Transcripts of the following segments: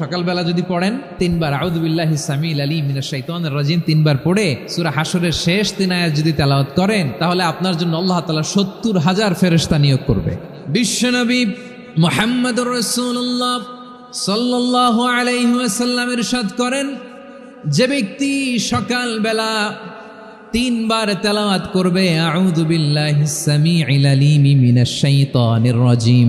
সকালবেলা যদি পড়েন, তিনবার আউদুবিল্লাহ সামিল আলী মিনা শাইতান রাজিম তিনবার পড়ে সুরা হাসরের শেষ তিন আয়াত যদি তেলাওয়াত করেন, তাহলে আপনার জন্য আল্লাহ তালা সত্তর হাজার ফেরেশতা নিয়োগ করবে। বিশ্বনবী মোহাম্মদ রসুল্লাহ সাল্লাহ আলাইসাল্লামের সাদ করেন, যে ব্যক্তি সকালবেলা তিনবার তেলাওয়াত করবে, আউযু বিল্লাহি সামিউল আলিম মিনাশ শাইতানির রাজিম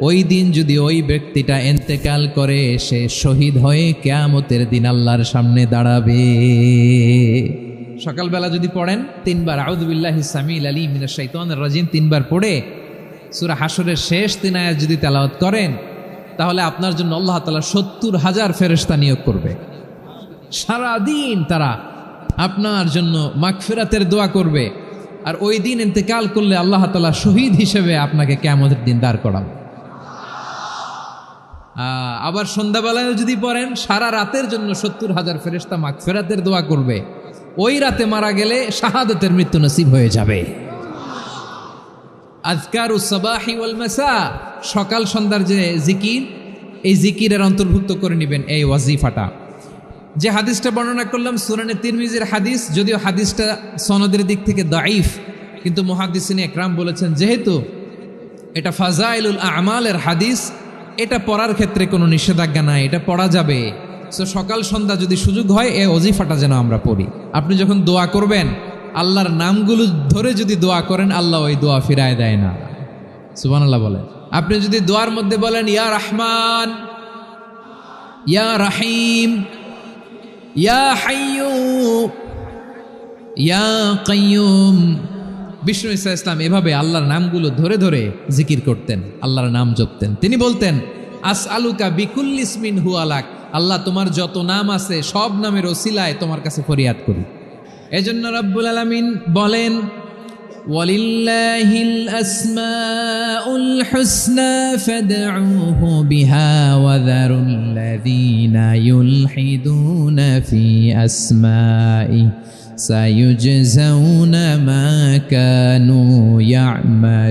ওই দিন যদি ওই ব্যক্তিটা এন্তেকাল করে, সে শহীদ হয়ে কেয়ামতের দিন আল্লাহর সামনে দাঁড়াবে। সকালবেলা যদি পড়েন, তিনবার আউদুবিল্লাহি সামিল আলী মিনাশ শাইতানির রাজিম তিনবার পড়ে, সুরা হাসরের শেষ তিন আয়াত যদি তেলাওয়াত করেন, তাহলে আপনার জন্য আল্লাহ তাআলা সত্তর হাজার ফেরেশতা নিয়োগ করবে। সারাদিন তারা আপনার জন্য মাগফিরাতের দোয়া করবে। আর ওই দিন ইন্তেকাল করলে আল্লাহ তাআলা শহীদ হিসেবে আপনাকে কেয়ামতের দিন দাঁড় করাবে। আবার সন্ধ্যাবেলায় যদি পড়েন, সারা রাতের জন্য সত্তর হাজার ফেরেস্তা মাগফেরাতের দোয়া করবে। ওই রাতে মারা গেলে শাহাদতের মৃত্যু নসিব হয়ে যাবে। আজকার ওয়াল সকাল সন্ধ্যার যে জিকির, এই জিকিরের অন্তর্ভুক্ত করে নেবেন এই ওয়াজিফাটা। যে হাদিসটা বর্ণনা করলাম, সুরানে তিরমিজির হাদিস, যদিও হাদিসটা সনদের দিক থেকে দাইফ কিন্তু মুহাদ্দিসিন একরাম বলেছেন, যেহেতু এটা ফাজাইলুল আমালের হাদিস এটা পড়ার ক্ষেত্রে কোনো নিষেধাজ্ঞা নাই, এটা পড়া যাবে। সো সকাল সন্ধ্যা যদি সুযোগ হয়, এ অজিফাটা যেন আমরা পড়ি। আপনি যখন দোয়া করবেন, আল্লাহর নামগুলো ধরে যদি দোয়া করেন, আল্লাহ ওই দোয়া ফিরায় দেয় না। সুবান আল্লাহ বলেন। আপনি যদি দোয়ার মধ্যে বলেন, ইয়া রহমান, ইয়া রাহিম, ইয়া হাইয়ু, ইয়া কাইয়ুম। বিষ্ণু ইসা ইসলাম এভাবে আল্লাহর নামগুলো ধরে ধরে জিকির করতেন, আল্লাহর নাম জপতেন। তিনি বলতেন আস আলুকা বিকুল্লিসমিন হুয়ালাক আল্লাহ তোমার যত নাম আছে, সব নামের ওসিলায় তোমার কাছে ফরিয়াদ করি। এজন্য রব্বুল আলমিন বলেন, ওয়ালিল্লাহিল বিহা মা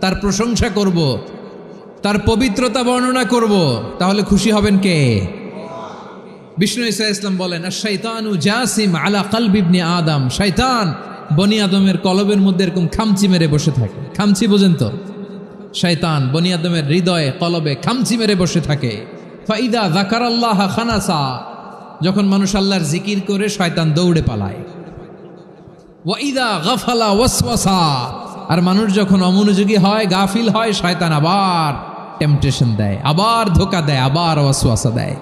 তার প্রশংসা করব। তার পবিত্রতা বর্ণনা করব। তাহলে খুশি হবেন কে বিষ্ণু ইসা ইসলাম বলেন শৈতানু জাসিম আলা কালবিবনি আদম শৈতান বনি আদমের কলবের মধ্যে এরকম খামচি মেরে বসে থাকে খামচি বোঝেন তো শয়তান বনি আদমের হৃদয়ে, কলবে খামচি মেরে বসে থাকে ফাইদা জাকার আল্লাহ খানাসা, যখন মানুষ আল্লাহর জিকির করে শয়তান দৌড়ে পালায় ওয়াইদা গাফালা ওয়াসওয়াসা আর মানুষ যখন অমনোযোগী হয়, গাফিল হয়, শয়তান আবার টেম্পটেশন দেয়, আবার ধোকা দেয়, আবার ওয়াসওয়াসা দেয়।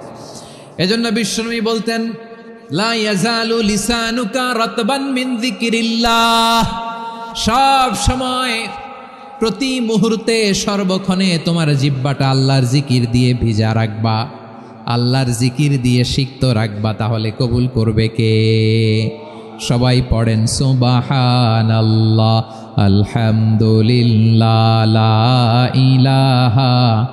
এজন্য বিশ্বনবী বলতেন সব সময় প্রতি মুহূর্তে সর্বক্ষণে তোমার জিব্বাটা আল্লাহর জিকির দিয়ে ভিজা রাখবা। আল্লাহর জিকির দিয়ে সিক্ত রাখবা, তাহলে কবুল করবে কে? সবাই পড়েন সুবাহান আল্লাহ আলহামদুলিল্লাহ ইলাহা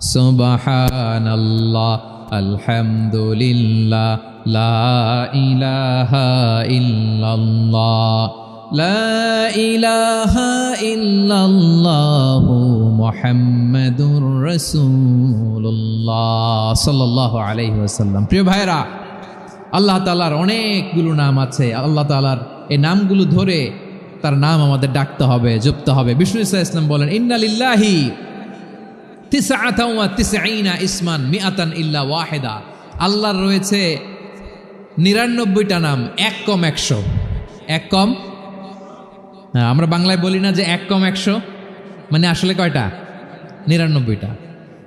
সুবাহান আল্লাহ আলহামদুলিল্লাহ, লা ইলাহা ইল্লাল্লাহ, লা ইলাহা ইল্লাল্লাহ মুহাম্মাদুর রাসূলুল্লাহ, সাল্লাল্লাহু আলাইহি ওয়াসাল্লাম। প্রিয় ভাইরা আল্লাহ তালার অনেকগুলো নাম আছে। আল্লাহ তাআলার এই নামগুলো ধরে তার নাম আমাদের ডাকতে হবে, জপতে হবে। বিষ্ণু ইসা ইসলাম বলেন ইন্নালিল্লাহি ইসমান মিআতান ইল্লা ওয়াহিদা। আল্লাহর রয়েছে নিরানব্বইটা নাম, এক কম একশো। এক কম? হ্যাঁ আমরা বাংলায় বলি না যে এক কম একশো মানে আসলে কয়টা? নিরানব্বইটা।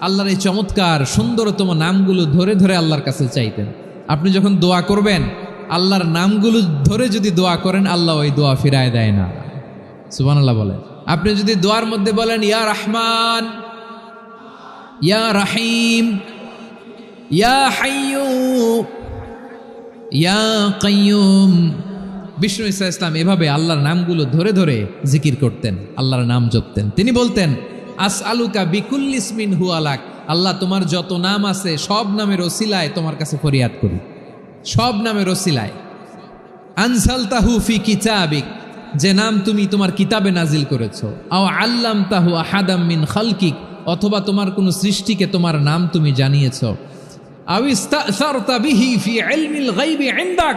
আল্লাহর এই চমৎকার, সুন্দরতম নামগুলো ধরে ধরে আল্লাহর কাছে চাইতেন। আপনি যখন দোয়া করবেন, আল্লাহর নামগুলো ধরে যদি দোয়া করেন, আল্লাহ ওই দোয়া ফিরায় দেয় না। সুবান আল্লাহ বলেন। আপনি যদি দোয়ার মধ্যে বলেন, ইয়া রহমান, ইয়া রাহিম, ইয়া হাইয়ু, ইয়া কাইয়ুম। বিষ্ণু ইসা ইসলাম এভাবে আল্লাহর নামগুলো ধরে ধরে জিকির করতেন, আল্লাহর নাম জপতেন। তিনি বলতেন আস আলুকা বিকুল্লিসমিন হু আলাক আল্লাহ তোমার যত নাম আছে, সব নামের ওসিলায় তোমার কাছে ফরিয়াদ করি। সব নামের ওসিলায়। আনসাল তাহু ফি কিতাবিক। যে নাম তুমি তোমার কিতাবে নাজিল করেছ। আও আল্লাম তাহু আহাদাম মিন খালকিক। অথবা তোমার কোনো সৃষ্টিকে তোমার নাম তুমি জানিয়েছো। আও ইস্তাসারতা বিহি ফি ইলমিল গায়বি ইনদাক।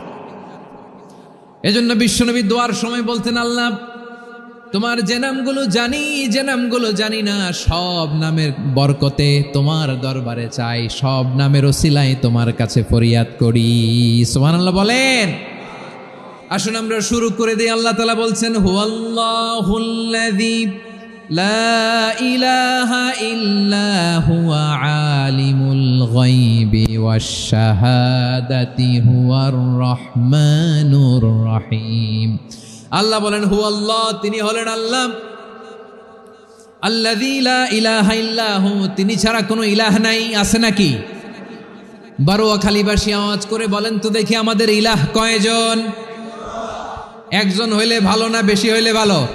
এজন্য বিশ্বনবী দোয়ার সময় বলতেন, আল্লাহ, তোমার যে নামগুলো জানি, যে নামগুলো জানি না, সব নামের বরকতে তোমার দরবারে চাই, সব নামের ওসিলাই তোমার কাছে ফরিয়াদ করি। সোমান আল্লাহ বলেন। আসুন আমরা শুরু করে দিই। আল্লাহ তালা বলছেন, হুয়াল্লাহুল্লাযী লা ইলাহা ইল্লা হুয়া আলিমুল গায়বি। শাহাদাতি হুয়ার রহমানুর রহিম আল্লাহ বলেন হু আল্লাহ, তিনি হলেন আল্লাহ। আল্লাযী লা ইলাহা ইল্লাহু, তিনি ছাড়া কোনো ইলাহ নাই, আছে নাকি? বারোয়া খালিবাসী আওয়াজ করে বলেন, তো দেখি আমাদের ইলাহ কয়জন? একজন হইলে ভালো না বেশি হইলে ভালো?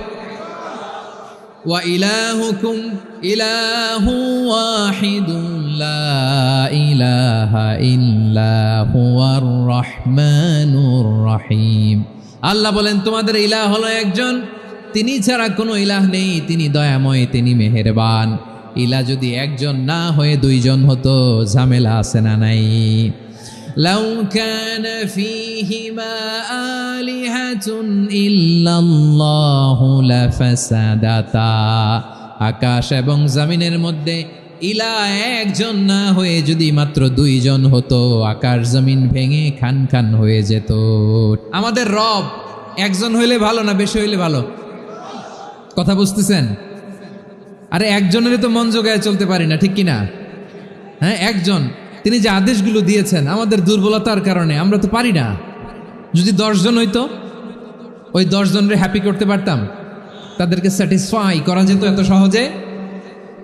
ওয়া ইলাহুকুম, ইলাহু ওয়াহিদুন। লা ইলাহা ইল্লা হুয়ার রহমানুর রহিম আল্লাহ বলেন তোমাদের ইলাহ হলো একজন তিনি ছাড়া কোনো ইলাহ নেই তিনি দয়াময় তিনি মেহেরবান ইলা যদি একজন না হয়ে দুইজন হতো ঝামেলা আছে না নাই لو كان فيهما آلهة إلا الله لفسدتا আকাশ এবং জমিনের মধ্যে ইলা একজন না হয়ে যদি মাত্র দুইজন হতো আকাশ জমিন ভেঙে খান খান হয়ে যেত। আমাদের রব একজন হইলে ভালো না বেশি হইলে ভালো? কথা বুঝতেছেন? আরে একজনের তো মন জোগায় চলতে পারি না, ঠিক কিনা? হ্যাঁ একজন। তিনি যে আদেশগুলো দিয়েছেন, আমাদের দুর্বলতার কারণে, আমরা তো পারি না। যদি দশজন হইতো, ওই দশজনরে হ্যাপি করতে পারতাম। তাদেরকে স্যাটিসফাই করা যেত এত সহজে?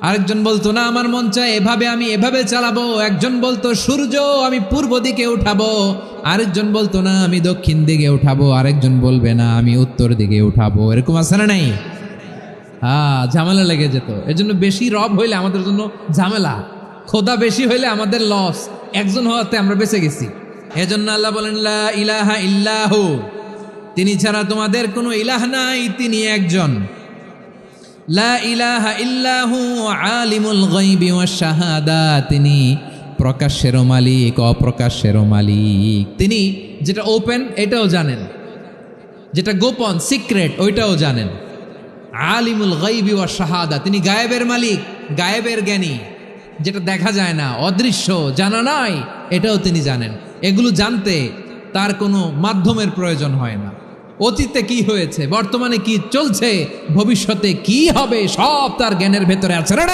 আরেকজন বলতো, না, আমার মন চায় এভাবে আমি এভাবে চালাবো। একজন বলতো, সূর্য, আমি পূর্ব দিকে উঠাবো। আরেকজন বলতো, না, আমি দক্ষিণ দিকে উঠাবো। আরেকজন বলবে, না, আমি উত্তর দিকে উঠাবো। এরকম আছে না নাই? হ্যাঁ ঝামেলা লেগে যেত। এর জন্য বেশি রব হইলে আমাদের জন্য ঝামেলা। খোদা বেশি হইলে আমাদের লস। একজন হওয়াতে আমরা বেঁচে গেছি। এজন্য আল্লাহ বলেন ইলাহা ইল্লাহু। তিনি ছাড়া তোমাদের কোনো ইলাহ নাই, তিনি একজন। আলিমুল গায়বি ওয়াশ শাহাদা, তিনি প্রকাশ্যেরও মালিক অপ্রকাশ্যেরও মালিক। তিনি যেটা ওপেন এটাও জানেন। যেটা গোপন সিক্রেট ওইটাও জানেন। আলিমুল গাইবি ওয়া শাহাদা, তিনি গায়েবের মালিক, গায়েবের জ্ঞানী। যেটা দেখা যায় না, অদৃশ্য, জানা নাই, এটাও তিনি জানেন। এগুলো জানতে তার কোনো মাধ্যমের প্রয়োজন হয় না। অতীতে কি হয়েছে, বর্তমানে কি চলছে, ভবিষ্যতে কি হবে, সব তার জ্ঞানের ভেতরে আছে। না